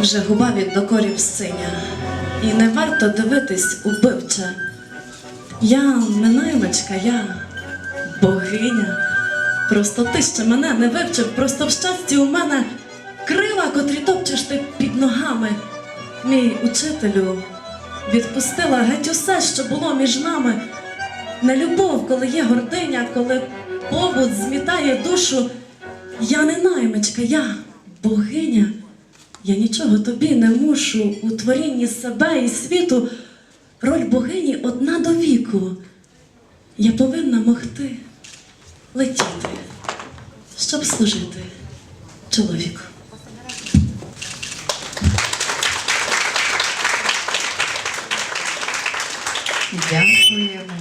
вже губа від докорів синя, і не варто дивитись убивче. Я минаймочка, я богиня. Просто ти ще мене не вивчив, просто в щасті у мене крила, котрі топчеш ти під ногами. Мій учителю відпустила геть усе, що було між нами. Не любов, коли є гординя, коли побут змітає душу. Я не наймичка, я богиня. Я нічого тобі не мушу у творінні себе і світу. Роль богині одна до віку. Я повинна могти летіти, щоб служити чоловіку. Дякуємо.